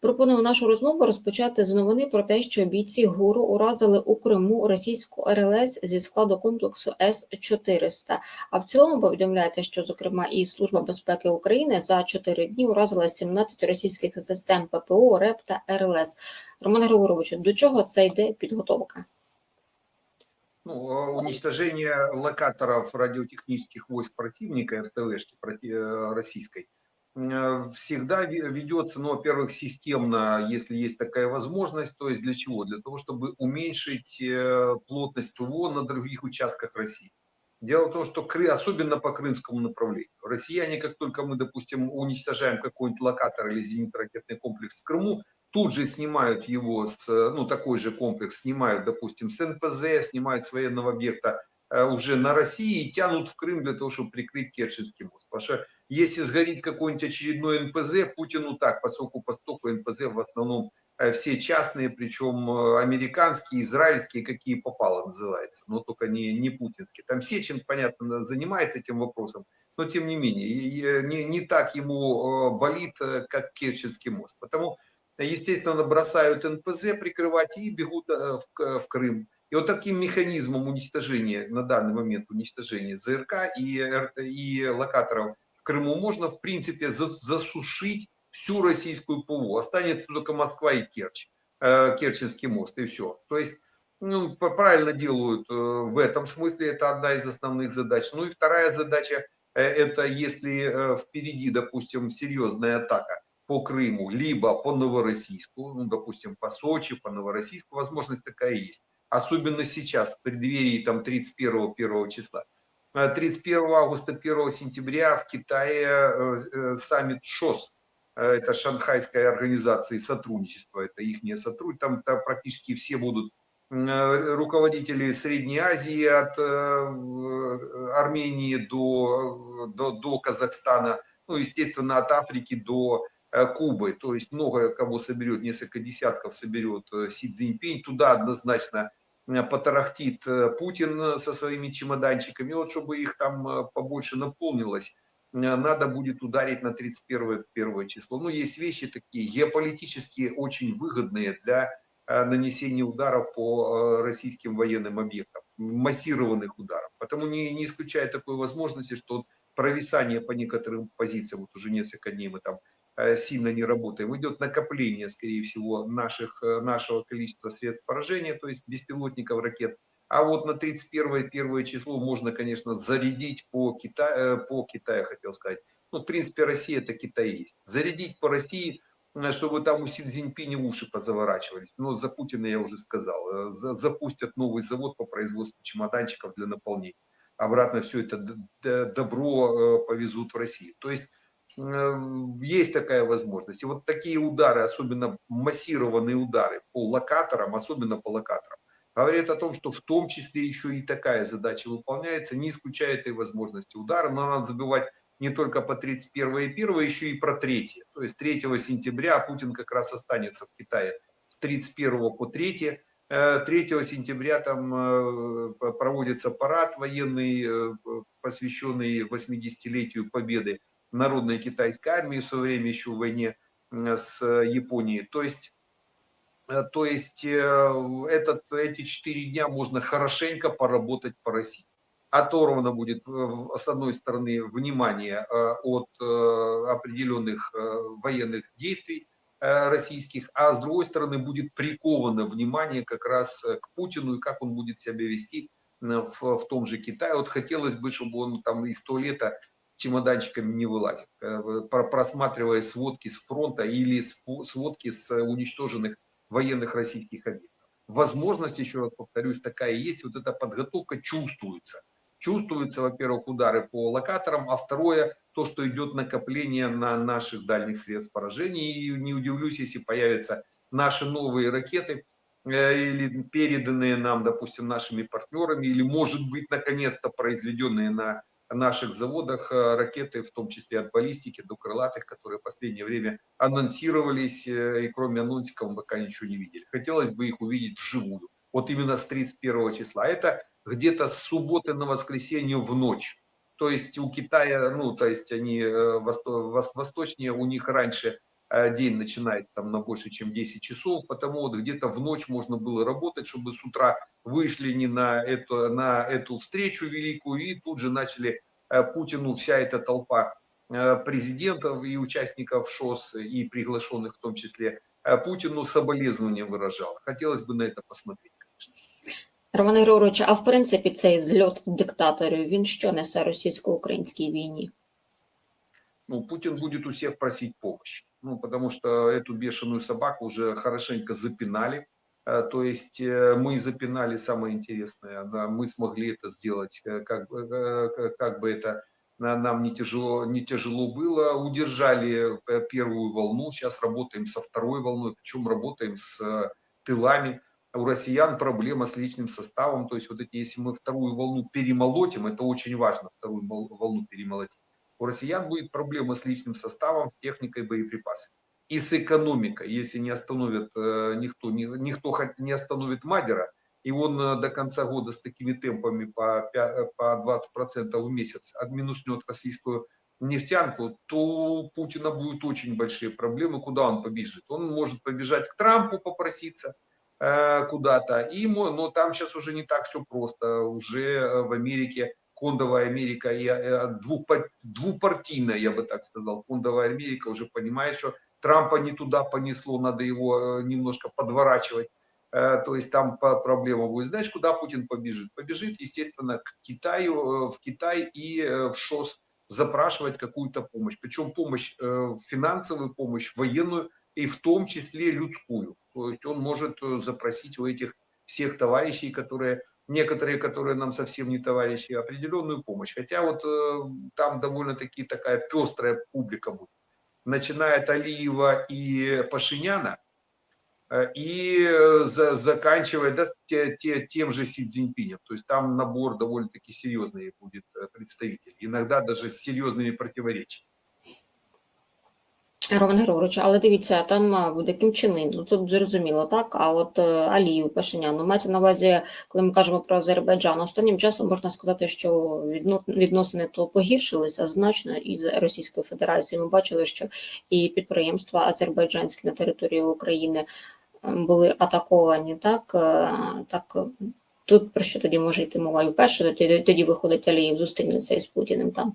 Пропоную нашу розмову розпочати з новини про те, що бійці ГУРу уразили у Криму російську РЛС зі складу комплексу С-400. А в цілому повідомляється, що зокрема і Служба безпеки України за 4 дні уразила 17 російських систем ППО, РЕП та РЛС. Роман Григоровичу, до чого це йде підготовка? Ну, э, уничтожение локаторов радиотехнических войск противника, РТВшки проти- э, российской, э, всегда ве- ведется, ну, во-первых, системно, если есть такая возможность, то есть для чего? Для того, чтобы уменьшить э, плотность ПВО на других участках России. Дело в том, что особенно по крымскому направлению, россияне, как только мы, допустим, уничтожаем какой-нибудь локатор или зенитно-ракетный комплекс в Крыму, тут же снимают его с, э, ну, такой же комплекс снимают, допустим, с НПЗ, снимают с военного объекта э, уже на России и тянут в Крым для того, чтобы прикрыть Керченский мост. Потому что если сгорит какой-нибудь очередной НПЗ, Путину так, поскольку постоку НПЗ в основном э, все частные, причем э, американские, израильские, какие попало называется, но только не, не путинские. Там Сечин, понятно, занимается этим вопросом, но тем не менее, э, не, не так ему э, болит, э, как Керченский мост. Потому естественно, бросают НПЗ прикрывать и бегут э, в, в Крым. И вот таким механизмом уничтожения, на данный момент уничтожения ЗРК и, и локаторов в Крыму можно, в принципе, за- засушить всю российскую ПВО. Останется только Москва и Керчь, э, Керченский мост, и все. То есть, ну, правильно делают э, в этом смысле, это одна из основных задач. Ну и вторая задача, э, это если впереди, допустим, серьезная атака, по Крыму, либо по Новороссийску, ну, допустим, по Сочи, по Новороссийску, возможность такая есть. Особенно сейчас, в преддверии там 31-1 числа. А 31 августа, 1 сентября в Китае э, э, саммит ШОС, э, это Шанхайская организация сотрудничества, это их сотрудничество, там, там практически все будут э, руководители Средней Азии от э, Армении до, до, до Казахстана, ну, естественно, от Африки до э, Кубы, то есть много кого соберет, несколько десятков соберет э, Си Цзиньпинь, туда однозначно э, потарахтит э, Путин э, со своими чемоданчиками, вот чтобы их там э, побольше наполнилось, э, надо будет ударить на 31 первое число. Ну, есть вещи такие геополитически очень выгодные для э, нанесения ударов по э, российским военным объектам, массированных ударов. Потому не, не исключая такой возможности, что провисание по некоторым позициям, вот уже несколько дней мы там э, сильно не работаем, идет накопление, скорее всего, наших, э, нашего количества средств поражения, то есть беспилотников, ракет. А вот на 31 первое число можно, конечно, зарядить по Китаю, по Китаю, хотел сказать. Ну, в принципе, Россия это Китай есть. Зарядить по России, э, чтобы там у Си Цзиньпиня уши позаворачивались. Но за Путина я уже сказал. э, за- Запустят новый завод по производству чемоданчиков для наполнения. Обратно все это добро э, повезут в Россию. То есть э, есть такая возможность. И вот такие удары, особенно массированные удары по локаторам, особенно по локаторам, говорит о том, что в том числе еще и такая задача выполняется, не исключая этой возможности удара, но надо забывать не только по 31 и 1, еще и про 3. То есть 3 сентября Путин как раз останется в Китае с 31 по 3. Э, 3 сентября там э, проводится парад военный, э, посвященный 80-летию победы народной китайской армии в свое время еще в войне с Японией. То есть Э, То есть э, этот, эти четыре дня можно хорошенько поработать по России. Оторвано будет, э, с одной стороны, внимание от определенных военных действий российских, а с другой стороны будет приковано внимание как раз к Путину и как он будет себя вести в, в том же Китае. Вот хотелось бы, чтобы он там из туалета чемоданчиками не вылазит, э, про- просматривая сводки с фронта или сводки с э, уничтоженных военных российских объектов. Возможность, еще раз повторюсь, такая есть. Вот эта подготовка чувствуется. Чувствуется, во-первых, удары по локаторам, а второе, то, что идет накопление на наших дальних средств поражения. И не удивлюсь, если появятся наши новые ракеты, э, или переданные нам, допустим, нашими партнерами, или, может быть, наконец-то произведенные на наших заводах э, ракеты, в том числе от баллистики до крылатых, которые в последнее время анонсировались, э, и кроме анонсиков мы пока ничего не видели. Хотелось бы их увидеть вживую. Вот именно с 31 числа. Это где-то с субботы на воскресенье в ночь. То есть у Китая, ну, то есть они э, восто- вос- восточнее, у них раньше день начинается там на больше, чем 10 часов, потому вот где-то в ночь можно было работать, чтобы с утра вышли не на эту, на эту встречу великую и тут же начали э, Путину вся эта толпа э, президентов и участников ШОС и приглашенных в том числе э, Путину соболезнования выражала. Хотелось бы на это посмотреть. Роман Григорович, а в принципі цей зльот диктаторів, він що несе російсько-українській війні? ну, Путин будет у всех просить помощи. Ну, потому что эту бешеную собаку уже хорошенько запинали. Э, То есть э, мы запинали самое интересное. да, Мы смогли это сделать, э, как, как- бы это на- нам не тяжело, не тяжело было. Удержали первую волну, сейчас работаем со второй волной, причем работаем с тылами. У россиян проблема с личным составом. То есть вот эти, если мы вторую волну перемолотим, это очень важно, вторую вол- волну перемолотить у россиян будет проблема с личным составом, техникой, боеприпасами. И с экономикой, если не остановят э, никто, ни- никто не остановит Мадера, и он э, до конца года с такими темпами по, пя- э, по 20% в месяц отминуснет российскую нефтянку, то у Путина будут очень большие проблемы, куда он побежит. Он может побежать к Трампу попроситься э, куда-то, и, но там сейчас уже не так все просто. Уже в Америке фондовая Америка и э, двупа- двупартийная, я бы так сказал, фондовая Америка уже понимает, что Трампа не туда понесло, надо его э, немножко подворачивать. Э, То есть там проблема будет. Знаешь, куда Путин побежит? Побежит, естественно, к Китаю, в Китай и в ШОС запрашивать какую-то помощь. Причем помощь, финансовую помощь, военную и в том числе людскую. То есть он может запросить у этих всех товарищей, которые некоторые, которые нам совсем не товарищи, определенную помощь. Хотя вот э, там довольно-таки такая пестрая публика будет. Начиная от Алиева и Пашиняна, э, и э, за- заканчивая да, те- те- тем же Си Цзиньпинем. То есть там набор довольно-таки серьезный будет э, представитель. Иногда даже с серьезными противоречиями. Роман Григорович, але дивіться, там буде Кім Чен ну тут зрозуміло, так? А от е, Аліїв, Пашинян, ну мається на увазі, коли ми кажемо про Азербайджан, останнім часом можна сказати, що відносини то погіршилися значно із Російською Федерацією. Ми бачили, що і підприємства азербайджанські на території України е, були атаковані, так? Е, Так, тут про що тоді може йти мова? І вперше тоді, тоді виходить Аліїв, зустрінеться із Путіним там.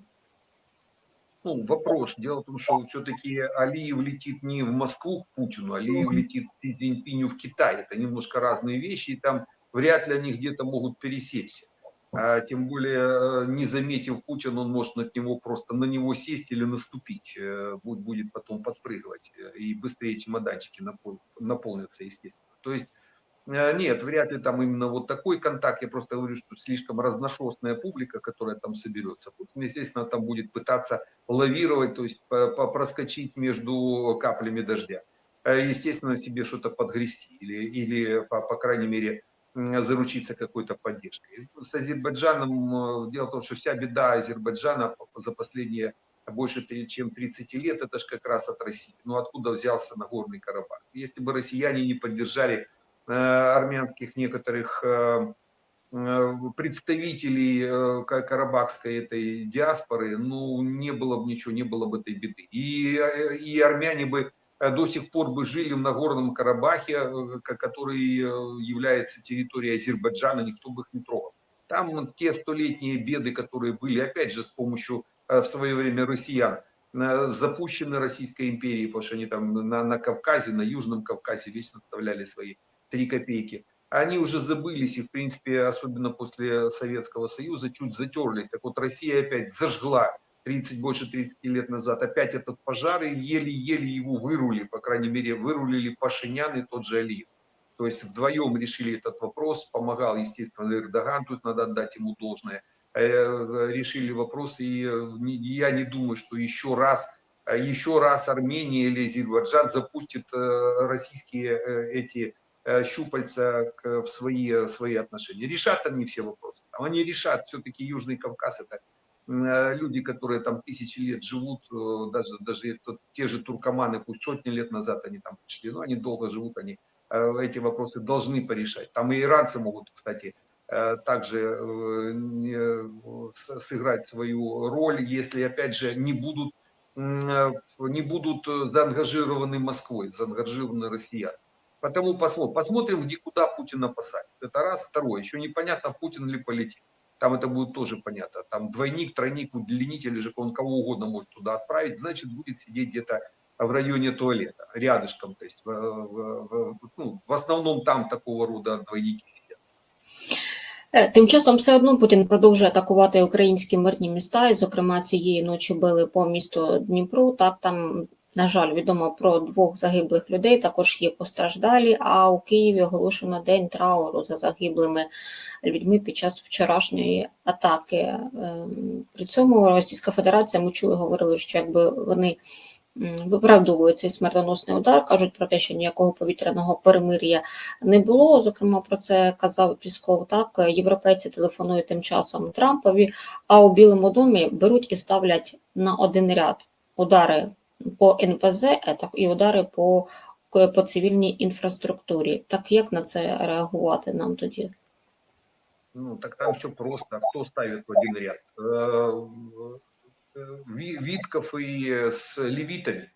Ну, вопрос. Дело в том, что все-таки Алиев летит не в Москву к Путину, Алиев летит к Си Цзиньпиню в Китай. Это немножко разные вещи, и там вряд ли они где-то могут пересечься. А, тем более, э, не заметив Путина, он может на него просто на него сесть или наступить. Э, Будет, будет потом подпрыгивать. э, И быстрее чемоданчики напол- наполнятся, естественно. То есть, нет, вряд ли там именно вот такой контакт. Я просто говорю, что слишком разношерстная публика, которая там соберется. Путин, естественно, там будет пытаться лавировать, то есть проскочить между каплями дождя. Э, Естественно, себе что-то подгрести или, или по, по крайней мере, заручиться какой-то поддержкой. С Азербайджаном, э, дело в том, что вся беда Азербайджана за последние больше чем 30 лет, это же как раз от России. Ну откуда взялся Нагорный Карабах? Если бы россияне не поддержали э, армянских некоторых э, э, представителей э, ка- карабахской этой диаспоры, ну, не было бы ничего, не было бы этой беды. И, э, и армяне бы э, до сих пор бы жили в Нагорном Карабахе, э, ко- который э, является территорией Азербайджана, никто бы их не трогал. Там те столетние беды, которые были, опять же, с помощью э, в свое время россиян, э, запущены Российской империей, потому что они там на, на Кавказе, на Южном Кавказе вечно вставляли свои три копейки они уже забылись и, в принципе, особенно после Советского Союза, чуть затерлись. Так вот, Россия опять зажгла 30, больше 30 лет назад опять этот пожар и еле-еле его вырули, по крайней мере, вырулили Пашинян и тот же Алиев. То есть вдвоем решили этот вопрос, помогал, естественно, Эрдоган, тут надо отдать ему должное. Э, Решили вопрос, и э, я не думаю, что еще раз э, еще раз Армения или Азербайджан запустит российские эти щупальца к- в свои, свои отношения. Решат они все вопросы. Они решат, все-таки Южный Кавказ это э, люди, которые там тысячи лет живут, э, даже, даже те же туркоманы, пусть сотни лет назад они там пришли, но они долго живут, они э, эти вопросы должны порешать. Там и иранцы могут, кстати, э, также э, сыграть свою роль, если, опять же, не будут э, не будут э, заангажированы Москвой, заангажированы россияне. Потому посмотрим, посмотрим, где куда Путина посадят. Это раз. Второе, еще непонятно, Путин ли полетит. Там это будет тоже понятно. Там двойник, тройник, удлинитель, или же он кого угодно может туда отправить, значит, будет сидеть где-то в районе туалета, рядышком. То есть, в, в- в- ну, в основном там такого рода двойники сидят. Е, Тим часом все одно Путін продовжує атакувати українські мирні міста, і, зокрема, цієї ночі били по місту Дніпру. Так там, на жаль, відомо про двох загиблих людей. Також є постраждалі. А у Києві оголошено день трауру за загиблими людьми під час вчорашньої атаки. Ем, При цьому Російська Федерація ми чули, говорили, що якби вони виправдовують цей смертоносний удар, кажуть про те, що ніякого повітряного перемир'я не було. Зокрема, про це казав Пісков. Так європейці телефонують тим часом Трампові, а у Білому домі беруть і ставлять на один ряд удари по НПЗ, е, так і удари по, по цивільній інфраструктурі. Так як на це реагувати нам тоді? Ну, так там все просто. Кто ставит в один ряд? Э, э, Ви- Витков и э, с левитами.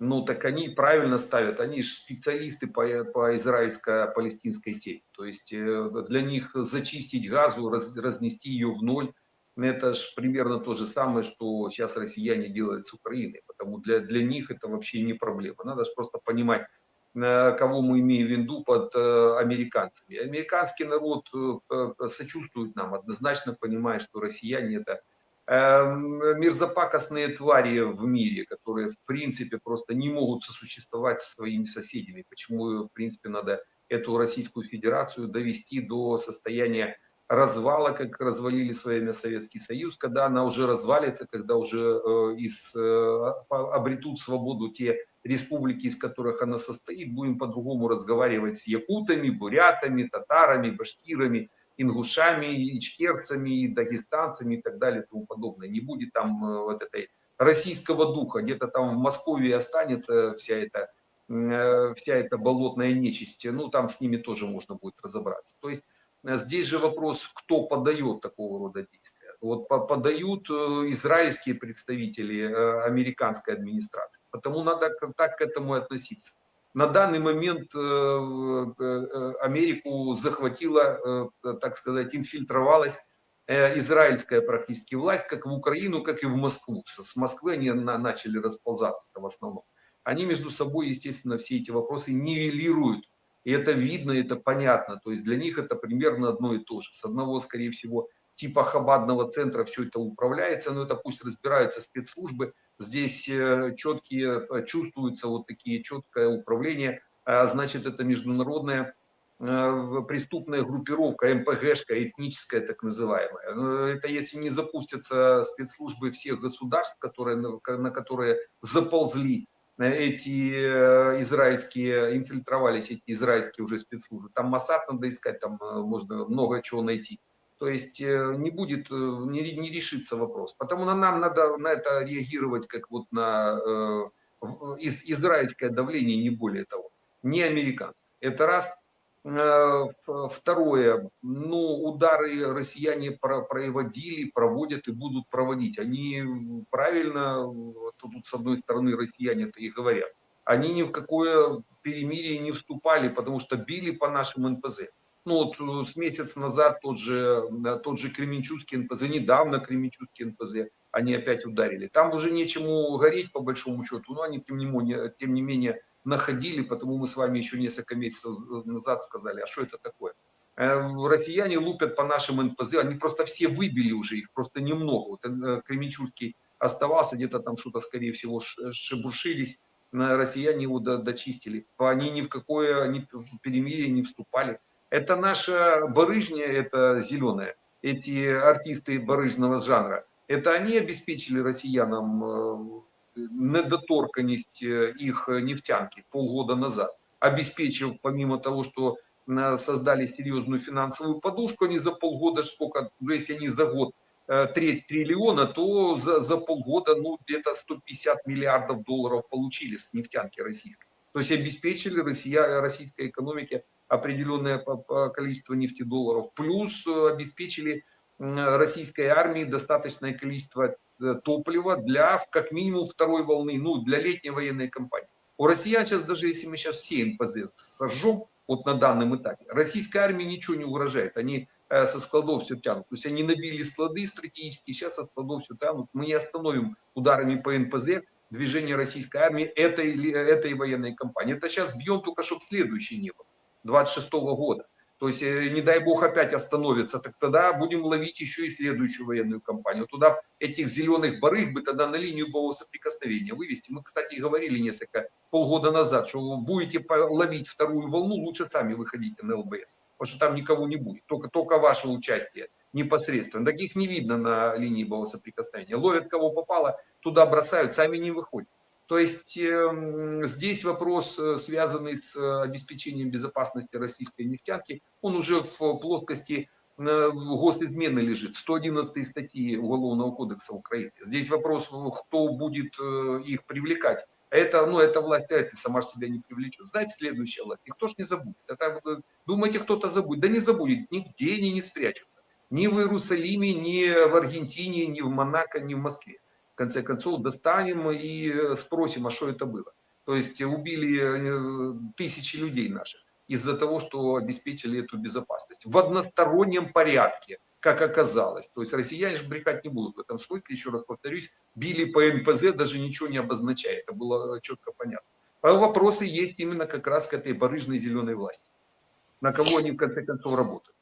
Ну, так они правильно ставят. Они же специалисты по, по израильско-палестинской теме. То есть э, для них зачистить газу, раз- разнести ее в ноль, ну, это же примерно то же самое, что сейчас россияне делают с Украиной. Потому для, для них это вообще не проблема. Надо же просто понимать, э, кого мы имеем в виду под э, американцами. Американский народ э, сочувствует нам, однозначно понимает, что россияне это эм, мерзопакостные твари в мире, которые в принципе просто не могут сосуществовать со своими соседями. Почему в принципе надо эту Российскую Федерацию довести до состояния развала, как развалили свое время Советский Союз, когда она уже развалится, когда уже э, из, э, обретут свободу те республики, из которых она состоит, будем по-другому разговаривать с якутами, бурятами, татарами, башкирами, ингушами, ичкерцами, дагестанцами и так далее и тому подобное. Не будет там э, вот этой российского духа, где-то там в Москве останется вся эта, э, вся эта болотная нечисть, ну там с ними тоже можно будет разобраться. То есть здесь же вопрос, кто подает такого рода действия. Вот по- подают э, израильские представители э, американской администрации. Потому надо так к этому относиться. На данный момент э, Америку захватила, так сказать, инфильтровалась израильская практически власть, как в Украину, как и в Москву. С Москвы они на- начали расползаться в основном. Они между собой, естественно, все эти вопросы нивелируют. И это видно, это понятно. То есть для них это примерно одно и то же. С одного, скорее всего, типа хабадного центра все это управляется, но это пусть разбираются спецслужбы. Здесь э, четкие, э, чувствуются вот такие четкое управление. А Значит, это международная э, преступная группировка, МПГшка, этническая так называемая. Это если не запустятся спецслужбы всех государств, которые, на ко- на которые заползли эти э, израильские, инфильтровались эти израильские уже спецслужбы. Там Масад надо искать, там э, можно много чего найти. То есть э, не будет, э, не, не решится вопрос. Потому на- нам надо на это реагировать как вот на э, из- израильское давление, не более того, не американ. Это раз. Э, Второе, ну, удары россияне про- проводили, проводят и будут проводить. Они правильно, вот тут с одной стороны россияне это и говорят, они ни в какое перемирие не вступали, потому что били по нашим НПЗ. Ну вот э, с месяц назад тот же, э, тот же Кременчугский НПЗ, недавно Кременчугский НПЗ, они опять ударили. Там уже нечему гореть по большому счету, но они тем не менее, тем не менее находили, потому мы с вами еще несколько месяцев назад сказали, а что это такое? Э, Россияне лупят по нашим НПЗ, они просто все выбили уже, их просто немного. Вот э, Кременчугский оставался, где-то там что-то, скорее всего, шебуршились, россияне его до- дочистили. Они ни в какое ни в перемирие не вступали. Это наша барыжня, это зеленая, эти артисты барыжного жанра. Это они обеспечили россиянам э, недоторканность э, их нефтянки полгода назад, обеспечив, помимо того, что э, создали серьезную финансовую подушку, они за полгода, сколько, если они за год э, треть триллиона, то за, за полгода, ну, где-то 150 миллиардов долларов получили с нефтянки российской. То есть обеспечили Россия, российской экономике определенное количество нефтедолларов, плюс э, обеспечили российской армии достаточное количество э, топлива для как минимум второй волны, ну, для летней военной кампании. У россиян сейчас, даже если мы сейчас все НПЗ сожжем, вот на данном этапе, российской армии ничего не угрожает. Они э, со складов все тянут. То есть они набили склады стратегические, сейчас со складов все тянут. Мы не остановим ударами по НПЗ движение российской армии этой, ли- этой военной кампании. Это сейчас бьем только, чтобы следующий не было, 26 года. То есть, э, не дай бог, опять остановится, так тогда будем ловить еще и следующую военную кампанию. Туда этих зеленых барыг бы тогда на линию боевого соприкосновения вывести. Мы, кстати, говорили несколько полгода назад, что вы будете ловить вторую волну, лучше сами выходите на ЛБС, потому что там никого не будет, только, только ваше участие непосредственно. Таких не видно на линии боевого соприкосновения. Ловят кого попало, туда бросают, сами не выходят. То есть эм, здесь вопрос, э, связанный с э, обеспечением безопасности российской нефтянки, он уже в плоскости э, госизмены лежит, 111 статьи Уголовного кодекса Украины. Здесь вопрос, э, кто будет э, их привлекать. Это, ну, это власть, это сама ж себя не привлечет. Знаете, следующая власть, никто ж не забудет. Это, э, думаете, кто-то забудет? Да не забудет, нигде они не спрячутся. Ни в Иерусалиме, ни в Аргентине, ни в Монако, ни в Москве в конце концов достанем и э, спросим, а что это было. То есть убили э, тысячи людей наших из-за того, что обеспечили эту безопасность. В одностороннем порядке, как оказалось. То есть россияне же брехать не будут в этом смысле, еще раз повторюсь, били по НПЗ, даже ничего не обозначая. Это было четко понятно. А вопросы есть именно как раз к этой барыжной зеленой власти. На кого они в конце концов работают.